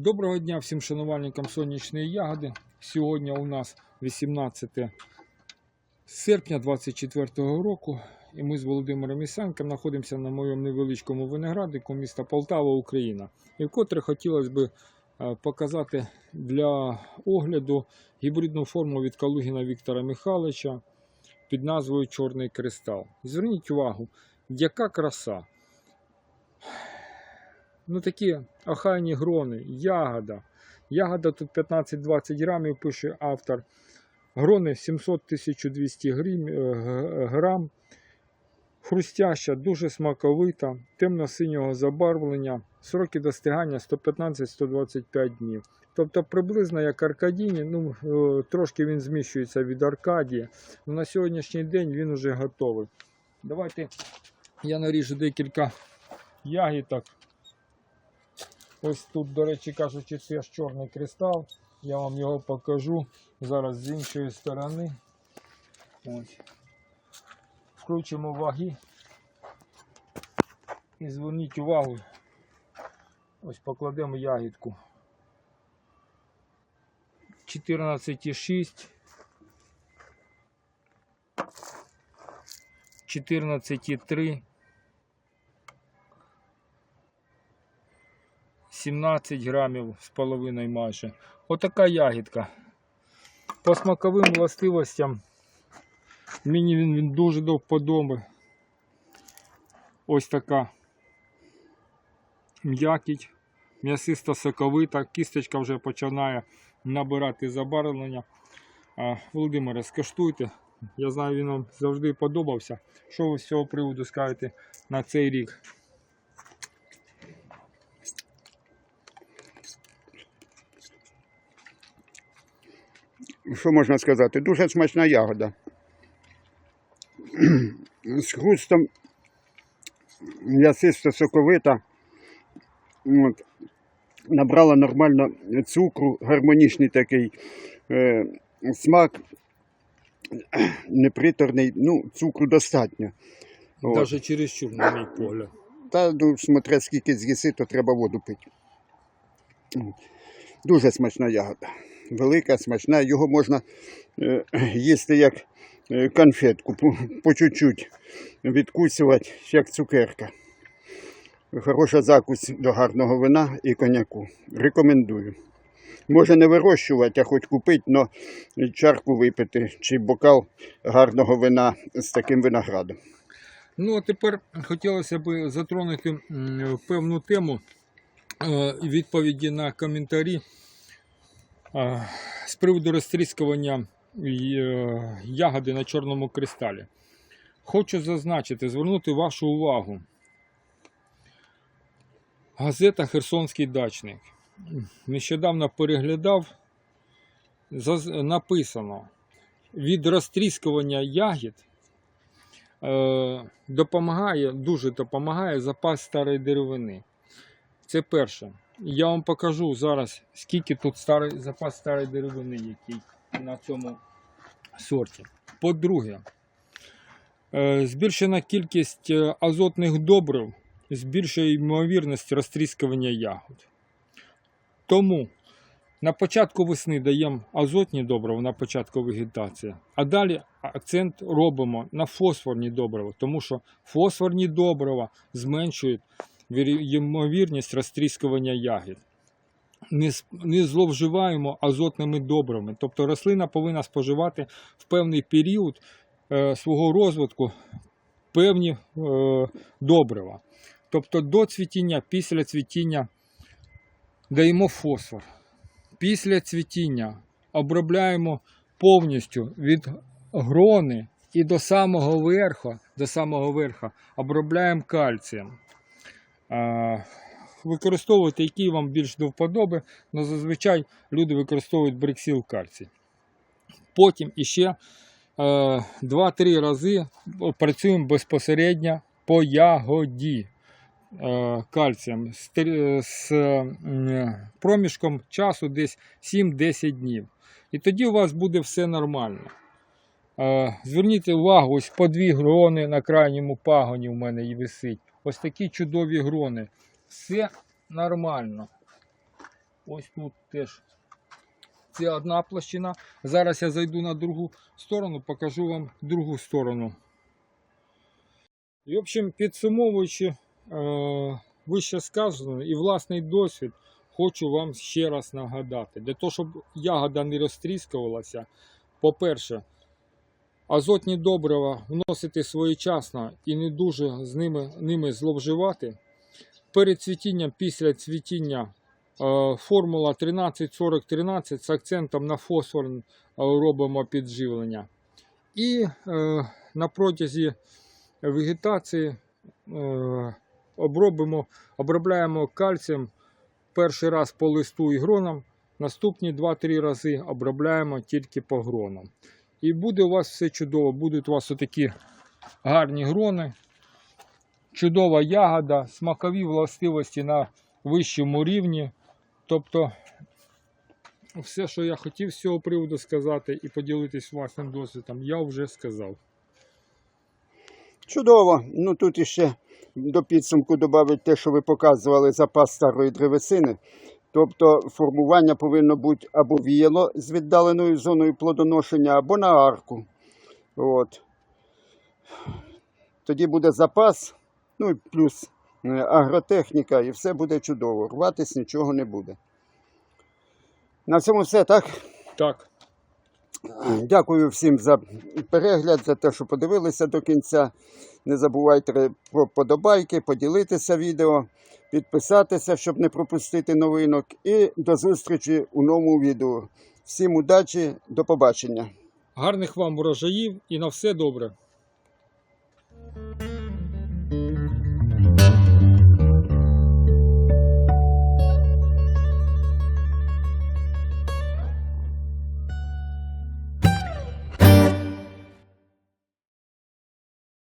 Доброго дня всім шанувальникам сонячної ягоди. Сьогодні у нас 18 серпня 2024 року. І ми з Володимиром Ісенком знаходимося на моєму невеличкому виноградику міста Полтава, Україна. І вкотре хотілося б е, показати для огляду гібридну форму від Калугіна Віктора Михайловича під назвою Чорний кристал. Зверніть увагу, яка краса. Ну такі охайні грони, ягода. Ягода тут 15-20 грамів, пише автор. Грони 700-1200 грім- е, грам. Хрустяща, дуже смаковита, темно-синього забарвлення. Сроки достигання 115-125 днів. Тобто приблизно як Аркадіні, ну е, трошки він зміщується від Аркадії. але На сьогоднішній день він вже готовий. Давайте я наріжу декілька ягідок. Ось тут, до речі, кажучи, це ж чорний кристал. Я вам його покажу зараз з іншої сторони. Ось. Включимо ваги. І зверніть увагу. Ось покладемо ягідку. 14,6. 14,3. 17 грамів з половиною майже. Отака ягідка. По смаковим властивостям мені він, він дуже до вподоби. Ось така м'якіть, м'ясиста соковита, кісточка вже починає набирати забарвлення. Володимире, скаштуйте. Я знаю, він вам завжди подобався. Що ви з цього приводу скажете на цей рік? Що можна сказати? Дуже смачна ягода. З хрустом м'ясисто соковита. От. Набрала нормально цукру, гармонічний такий е, смак, неприторний, ну, цукру достатньо. Навіть чересчур, на мій погляд. Та ну, смотря скільки з'їси, то треба воду пити. Дуже смачна ягода. Велика, смачна. Його можна е, їсти як е, конфетку, по, чуть-чуть відкусувати, як цукерка. Хороша закусь до гарного вина і коньяку. Рекомендую. Може не вирощувати, а хоч купити, але чарку випити чи бокал гарного вина з таким виноградом. Ну, а тепер хотілося б затронути певну тему е, відповіді на коментарі з приводу розтріскування е, ягоди на чорному кристалі. Хочу зазначити, звернути вашу увагу. Газета Херсонський дачник. Нещодавно переглядав, написано від розтріскування ягід е, допомагає, дуже допомагає запас старої деревини. Це перше. Я вам покажу зараз, скільки тут старий, запас старої деревини, який на цьому сорті. По-друге, е, збільшена кількість е, азотних добрив збільшує ймовірність розтріскування ягод. Тому на початку весни даємо азотні добрива на початку вегетації, а далі акцент робимо на фосфорні добрива, тому що фосфорні добрива зменшують ймовірність розтріскування ягід. Не, не зловживаємо азотними добривами. Тобто рослина повинна споживати в певний період е, свого розвитку певні е, добрива. Тобто до цвітіння, після цвітіння даємо фосфор. Після цвітіння обробляємо повністю від грони і до самого верху, до самого верха обробляємо кальцієм. Використовуйте, який вам більш до вподоби, але зазвичай люди використовують бриксіл кальцій. Потім іще е, 2-3 рази працюємо безпосередньо по ягоді е, кальцієм з, проміжком часу десь 7-10 днів. І тоді у вас буде все нормально. Е, Зверніть увагу, ось по дві грони на крайньому пагоні у мене і висить. Ось такі чудові грони. Все нормально. Ось тут теж. Це одна площина. Зараз я зайду на другу сторону, покажу вам другу сторону. І, в общем, підсумовуючи е, вище сказане і власний досвід, хочу вам ще раз нагадати. Для того, щоб ягода не розтріскувалася, по-перше, азотні добрива вносити своєчасно і не дуже з ними, ними зловживати. Перед цвітінням, після цвітіння е, формула 13-40-13 з акцентом на фосфор е, робимо підживлення. І е, на протязі вегетації обробимо, обробляємо кальцієм перший раз по листу і гронам, наступні 2-3 рази обробляємо тільки по гронам. І буде у вас все чудово, будуть у вас отакі гарні грони, чудова ягода, смакові властивості на вищому рівні. Тобто, все, що я хотів з цього приводу сказати і поділитись власним досвідом, я вже сказав. Чудово. Ну тут іще до підсумку додати те, що ви показували запас старої древесини. Тобто формування повинно бути або віяло з віддаленою зоною плодоношення, або на арку. От. Тоді буде запас, ну і плюс е, агротехніка, і все буде чудово. Рватись нічого не буде. На цьому все, так? Так, Дякую всім за перегляд, за те, що подивилися до кінця. Не забувайте про подобайки, поділитися відео, підписатися, щоб не пропустити новинок. І до зустрічі у новому відео. Всім удачі, до побачення. Гарних вам врожаїв і на все добре.